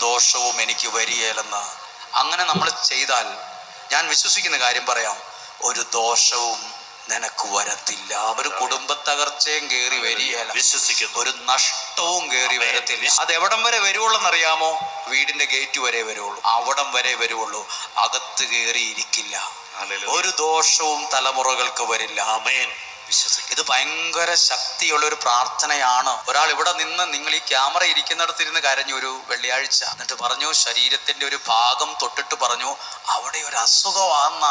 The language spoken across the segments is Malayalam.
ദോഷവും എനിക്ക് വരികയില്ലെന്ന് അങ്ങനെ നമ്മൾ ചെയ്താൽ ഞാൻ വിശ്വസിക്കുന്ന കാര്യം പറയാം. ഒരു ദോഷവും നിനക്ക് വരത്തില്ല. ഒരു കുടുംബ തകർച്ചയും കയറി വരികയല്ല. വിശ്വസിക്കുന്നു. ഒരു നഷ്ടവും കയറി. വരത്തില്ല. അത് എവിടം വരെ വരുവുള്ളൂ അറിയാമോ വീടിന്റെ ഗേറ്റ് വരെ വരുവുള്ളൂ. അവിടം വരെ വരുവുള്ളൂ. അകത്ത് കയറി ഇരിക്കില്ല ഒരു ദോഷവും തലമുറകൾക്ക് വരില്ല. ആമേൻ. വിശ്വസിക്കുന്നു ഇത് ഭയങ്കര ശക്തിയുള്ള ഒരു പ്രാർത്ഥനയാണ്. ഒരാൾ ഇവിടെ നിന്ന് നിങ്ങൾ ഈ ക്യാമറ ഇരിക്കുന്നിടത്തിരുന്ന് കരഞ്ഞു ഒരു വെള്ളിയാഴ്ച. എന്നിട്ട് പറഞ്ഞു ശരീരത്തിന്റെ ഒരു ഭാഗം തൊട്ടിട്ട് പറഞ്ഞു അവിടെ ഒരു അസുഖമാന്ന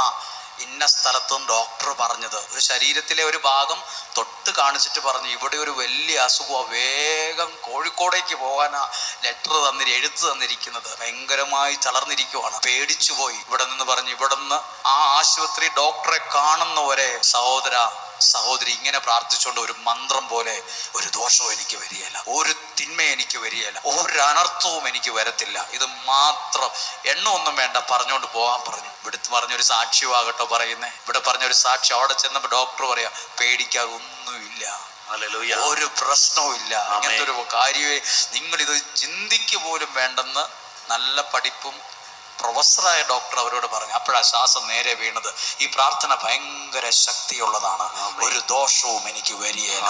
ഇന്ന സ്ഥലത്തും ഡോക്ടർ പറഞ്ഞത്. ഒരു ശരീരത്തിലെ ഒരു ഭാഗം തൊട്ട് കാണിച്ചിട്ട് പറഞ്ഞു ഇവിടെ ഒരു വലിയ അസുഖം വേഗം കോഴിക്കോടേക്ക് പോകാനാ ലെറ്റർ തന്നിരി എഴുത്ത് തന്നിരിക്കുന്നത്. ഭയങ്കരമായി തളർന്നിരിക്കുവാണ്. പേടിച്ചു പോയി ഇവിടെ നിന്ന് പറഞ്ഞു ഇവിടെ നിന്ന് ആ ആശുപത്രി ഡോക്ടറെ കാണുന്നവരെ സഹോദര സഹോദരി ഇങ്ങനെ പ്രാർത്ഥിച്ചുകൊണ്ട് ഒരു മന്ത്രം പോലെ ഒരു ദോഷവും എനിക്ക് വരികയില്ല. ഒരു തിന്മ എനിക്ക് വരികയില്ല. ഒരു അനർത്ഥവും എനിക്ക് വരത്തില്ല. ഇത് മാത്രം എണ്ണമൊന്നും വേണ്ട. പറഞ്ഞുകൊണ്ട് പോകാൻ പറഞ്ഞു. ഇവിടുത്തെ പറഞ്ഞൊരു സാക്ഷ്യമാകട്ടോ പറയുന്നേ. ഇവിടെ പറഞ്ഞൊരു സാക്ഷി അവിടെ ചെന്നപ്പോൾ ഡോക്ടർ പറയാ പേടിക്കാതെ ഒന്നുമില്ല. ഒരു പ്രശ്നവും ഇല്ല. അങ്ങനത്തെ ഒരു കാര്യമേ നിങ്ങൾ ഇത് ചിന്തിക്ക് പോലും വേണ്ടെന്ന് നല്ല പഠിപ്പും പ്രൊഫസറായ ഡോക്ടർ അവരോട് പറഞ്ഞു അപ്പോഴാ ശ്വാസം നേരെ വീണത്. ഈ പ്രാർത്ഥന ഭയങ്കര ശക്തിയുള്ളതാണ്. ഒരു ദോഷവും എനിക്ക് വരികയില്ല.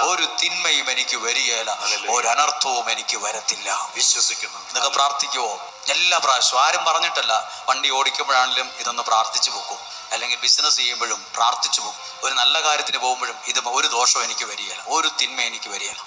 ഒരു തിന്മയും എനിക്ക് വരികയില്ല. ഒരു അനർത്ഥവും എനിക്ക് വരത്തില്ല. വിശ്വസിക്കുന്നു. നിങ്ങൾ പ്രാർത്ഥിക്കുവോ? എല്ലാ പ്രാവശ്യവും. ആരും പറഞ്ഞിട്ടല്ല. വണ്ടി ഓടിക്കുമ്പോഴാണെങ്കിലും ഇതൊന്ന് പ്രാർത്ഥിച്ചു പോകും അല്ലെങ്കിൽ ബിസിനസ് ചെയ്യുമ്പോഴും പ്രാർത്ഥിച്ചു പോകും ഒരു നല്ല കാര്യത്തിന് പോകുമ്പോഴും ഇത് ഒരു ദോഷവും എനിക്ക് വരികയില്ല. ഒരു തിന്മ എനിക്ക് വരികയില്ല.